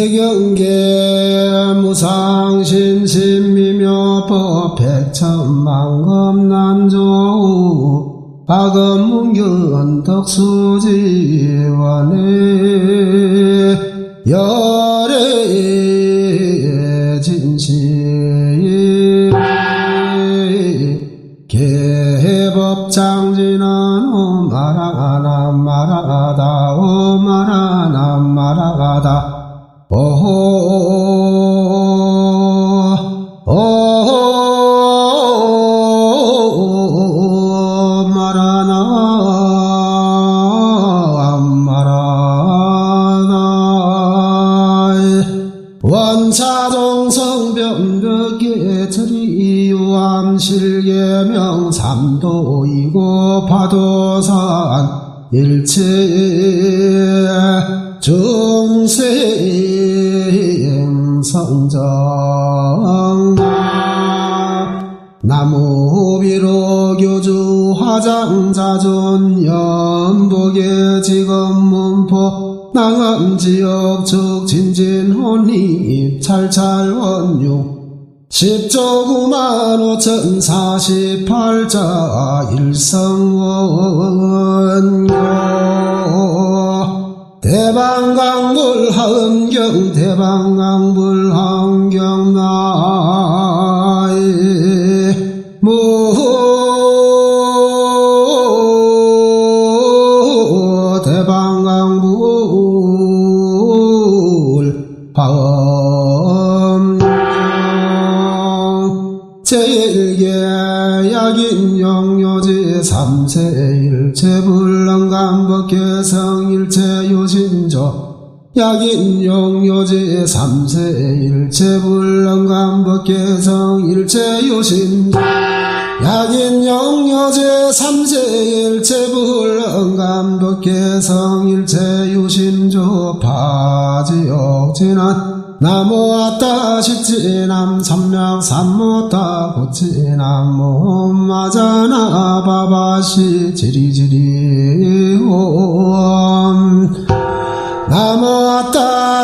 개경계 무상신신미묘 법백천만금 난조 박음문견 덕수지원에 열애 진시 개법장지는 오마라나 마라다 오마라나 마라다 오호 오호 마라나 마라나. 원차동성변덕의 처리유암 실계명 삼도이고 파도산 일체 중생 성정 나무비로 교주 화장자존 연복의 지금 문포 남암지역 축진진혼립 찰찰 원유. 십조구만 오천 사십팔자 일성원교 대방강불 하음경 대방강불 함경 나 약인 영요지 삼세일체 불랑감법계성 일체 요신조 약인 영요제 삼세 일체 불렁감법계성 일체 유심조 파지옥진한 나무 왔다 십지남 삼명 삼모다 고치남 모마자나 바바시 지리지리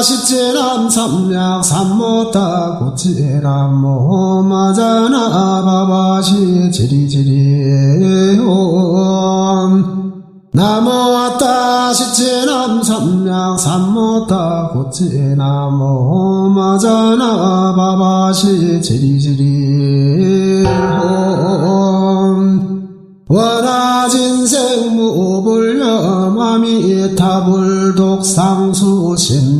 십지남 삼명 삼모다 고치남 모마자나 바바시 지리지리 옴 나무 왔다 시치남 삼명 삼모다 고치나무 마자나 바바시 지리지리 홈 원하진생 무불념함이 타불독상수 심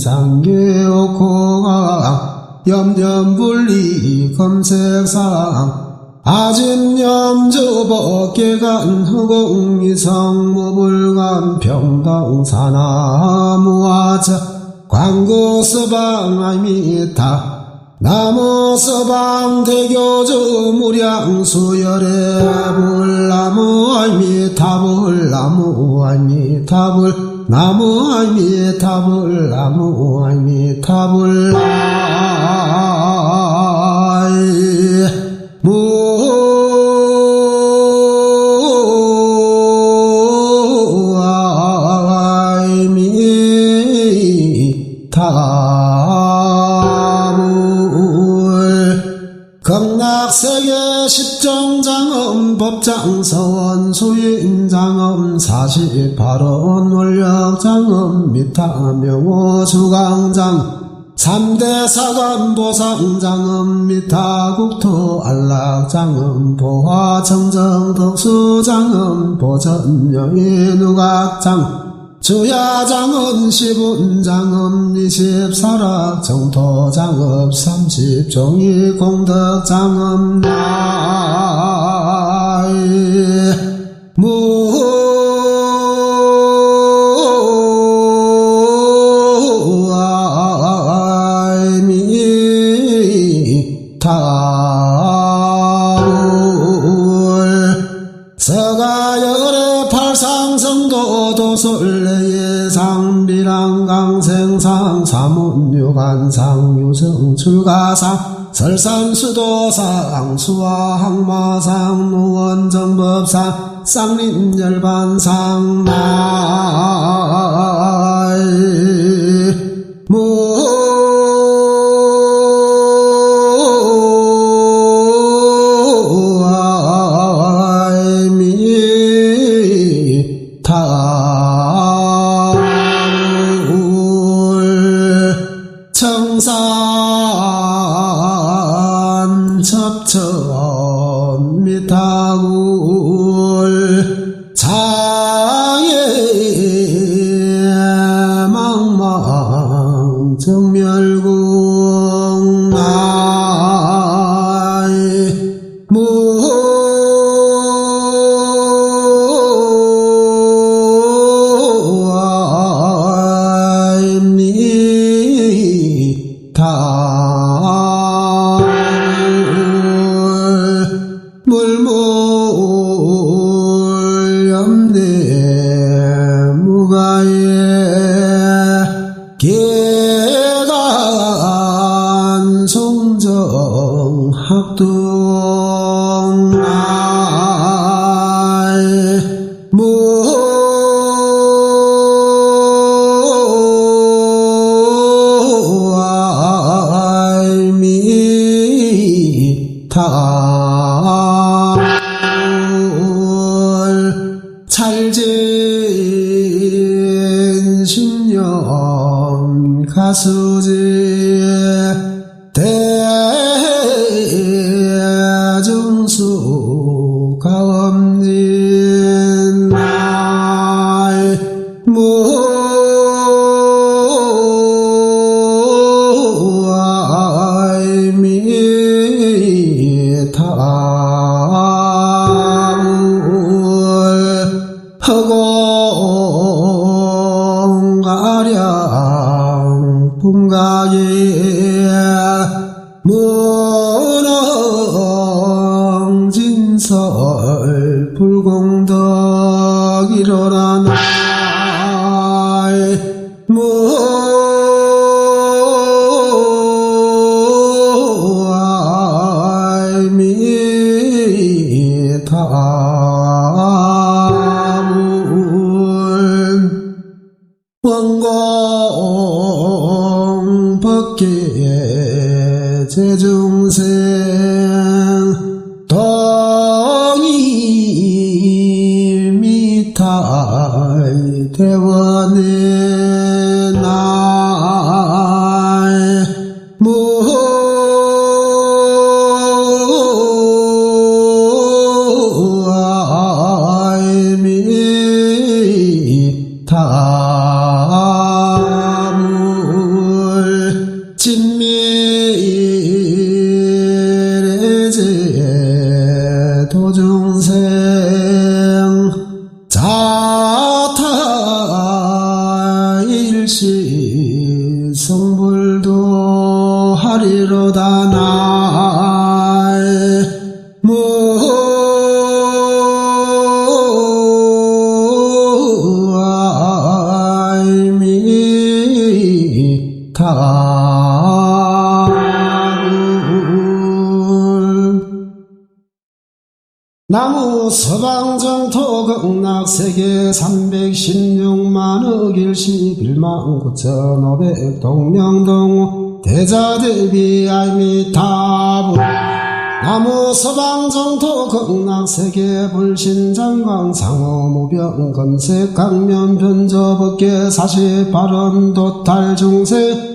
신상계옥호가 염염불리 검색상. 아진염주 법계간 허공이성 무불감 평당사나무아자. 광고서방 아미타 나무서방 대교주 무량수열의 불나무 아미타불 나무 아미타불 나무 아미 타불 나무 아미 타불 아이 무아이미 타불 극락세계 십정장엄 법장서원 수인장엄 원력장엄 미타 명호 수강장 삼대 사관보상장엄 미타국토 안락장엄 보화청정덕수장엄 보전여인 우각장 주야장엄 시분장엄 이십사락 정토장엄 삼십종이 공덕장엄 나이. 무 팔상성도 도솔레의 상비랑 강생상 사문유관상 유성출가상 설산수도상 수화항마상 노원정법상 쌍린열반상 나 沧桑 무 무 무 무 나무 서방정토 극락 세계 316만억 일시 1만 9,500 동명동호 대자대비 아이미타불 나무 서방정토 극락 세계 불신장광 상어무병 건색 강면 변저법계 사시발언 도탈 중세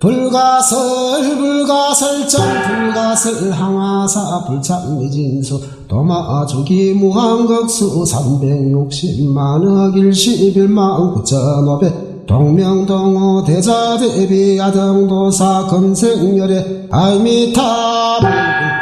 불가설 불가설정 불가설 항화사 불참미진수 도마주기 무한극수 360만억 일시 1만 9천오백 동명동호 대자대비 아등도사 검색열애 아이미타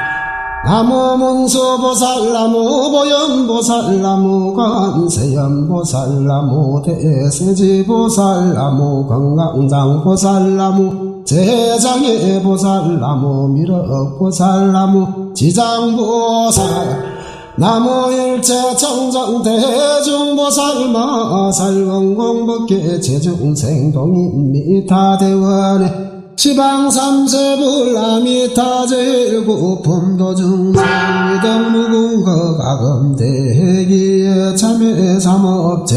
나무 문수보살 나무 보현보살 나무 관세연보살 나무 대세지보살 나무 건강장보살 나무 제장애보살 나무 미륵보살 나무 지장보살 나무 일체 청정 대중보살 마살 원공법계 제중생 동인 미타대원에 시방 삼세불라미타 제일구 품도 중생 위덕무궁거 가금대기에 참회 삼업체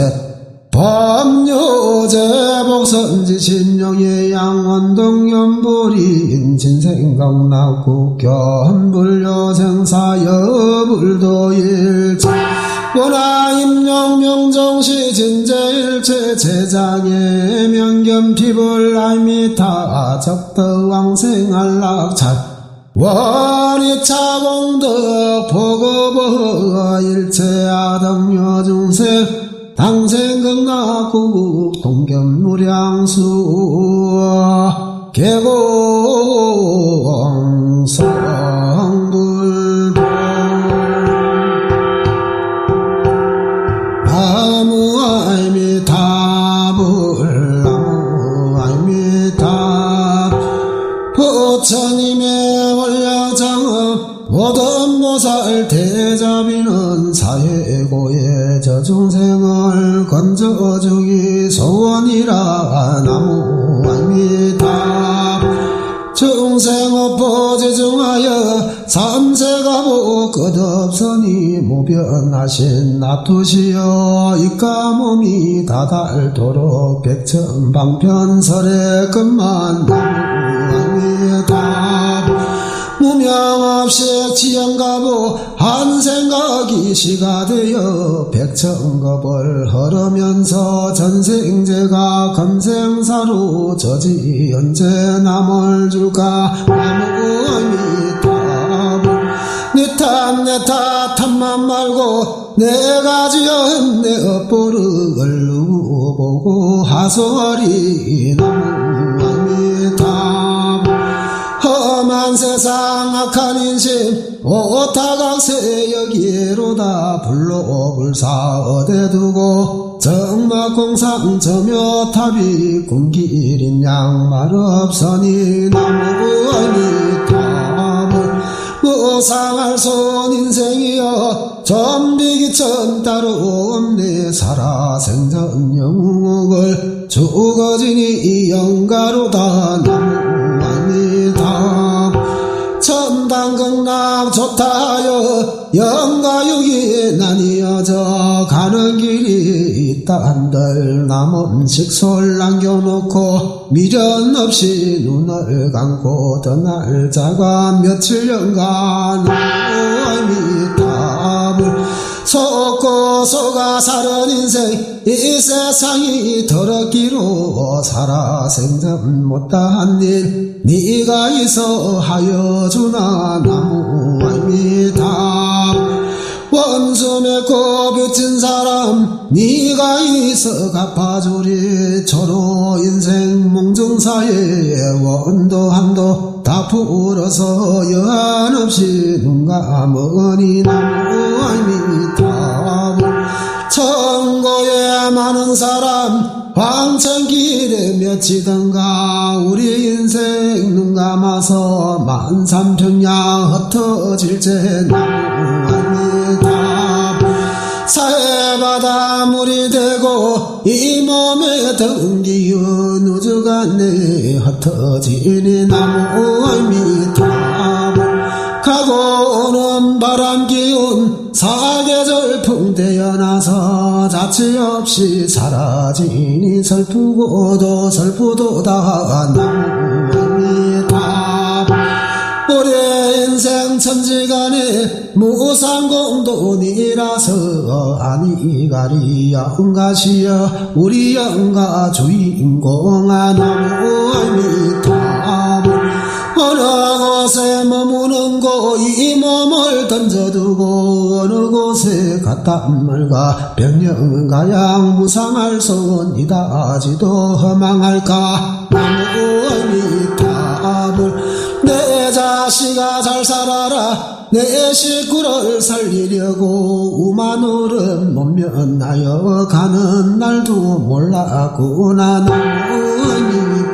법요제 복선지 신용의 양원동 연불인 진생강락국 견불여생사 여 불도일체 원하임영명정시 진제일체 제장의 명견 피불 알미타 적덕왕생안락찰 원이차공덕 보고보 일체아덕녀 중생 당생극락국 동견무량수. 개공성 무변하신 나투시여 이까 몸이 다달도록 백천방편설의 끝만 나무합니다. 무명 없이 지연가보 한 생각이 시가 되어 백천겁을 흐르면서 전생제가 검생사로 저지 언제 남을 줄까? 나무합니다 네 탓, 내 탓함만 말고 내가 지은 내 업보를 누구 보고 하소리 나무합니다. 험한 세상 악한 인심 오타각세 여기로다 불로불사 어디 두고 정막공상 저묘탑이 꿈길인 양말 없으니 나무아미탑을 무 상할 손 인생이여 점비기천 따로 없네. 살아생전 영웅을 죽어지니 영가로다 나무아미탑 천당극락 좋다여 영가육이 나뉘어져 가는 길이 있다 한들 남은 식솔 남겨놓고 미련 없이 눈을 감고 떠날 자가 며칠년간 아미타불 속고 속아 사는 인생 이 세상이 더럽기로 살아 생전 못다한 일. 네가 있어 하여 주나 나무 아미타 맺고 빚진 사람 네가 있어 갚아주리. 초로 인생 몽정사에 원도 한도 다 풀어서 여한 없이 눈 감으니 나무아미타 천고에 많은 사람 황천길에 며치던가 우리 인생 눈 감아서 만삼평야 흩어질 나무합니다 사해바다 물이 되고 이 몸에 등기운 우주간에 흩어지니 나무합니다 가고 오는 바람 기운 사계절 풍대어 나서 자취 없이 사라지니 슬프고도 슬프도다 나무합니다 우리 인생 천지간에 무상공돈이라서 아니 가리야 응가시여 우리 영가 주인공아 나무합니다 어느 곳에 머무는 고이 몸을 던져두고 어느 곳에 갔다 말가 병영가양 무상할 손이다지도 허망할까? 나무아미타불 내 자식아 잘 살아라. 내 식구를 살리려고 우마누른 못면하여 가는 날도 몰랐구나. 나무아미타불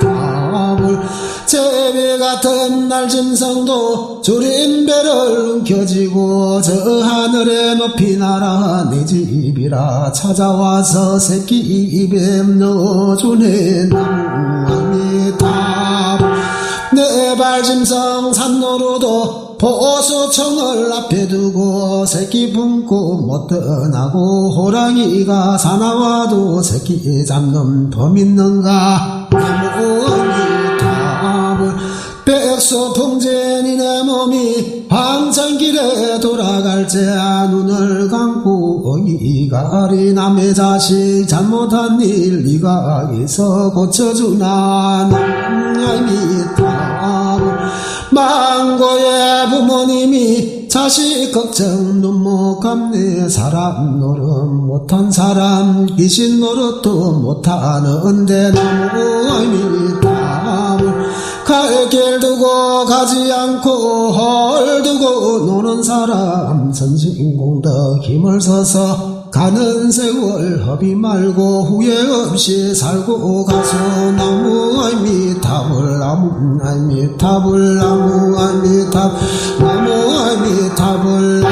제비 같은 날 짐승도 주림배를 움켜쥐고 저 하늘에 높이 날아 내 집이라 찾아와서 새끼 입에 넣어주네. 나무합니다 내 발짐승 산노루도 보수청을 앞에 두고 새끼 품고 못 떠나고 호랑이가 사나와도 새끼 잡는 범 있는가? 나무합니다 백수 풍전이 내 몸이 황천길에 돌아갈 때야 눈을 감고 이가리 남의 자식 잘못한 일 네가 있어 고쳐주나. 남입니다 망고의 부모님이 자식 걱정 눈못 감네 사람 노릇 못한 사람 귀신 노릇도 못하는데 나무아미타불 갈길 두고 가지 않고 헐 두고 노는 사람 선진공덕 힘을 써서 가는 세월 허비 말고 후회 없이 살고 가서 나무 아미타불 나무 아미타불 나무 아미타불 나무 아미타불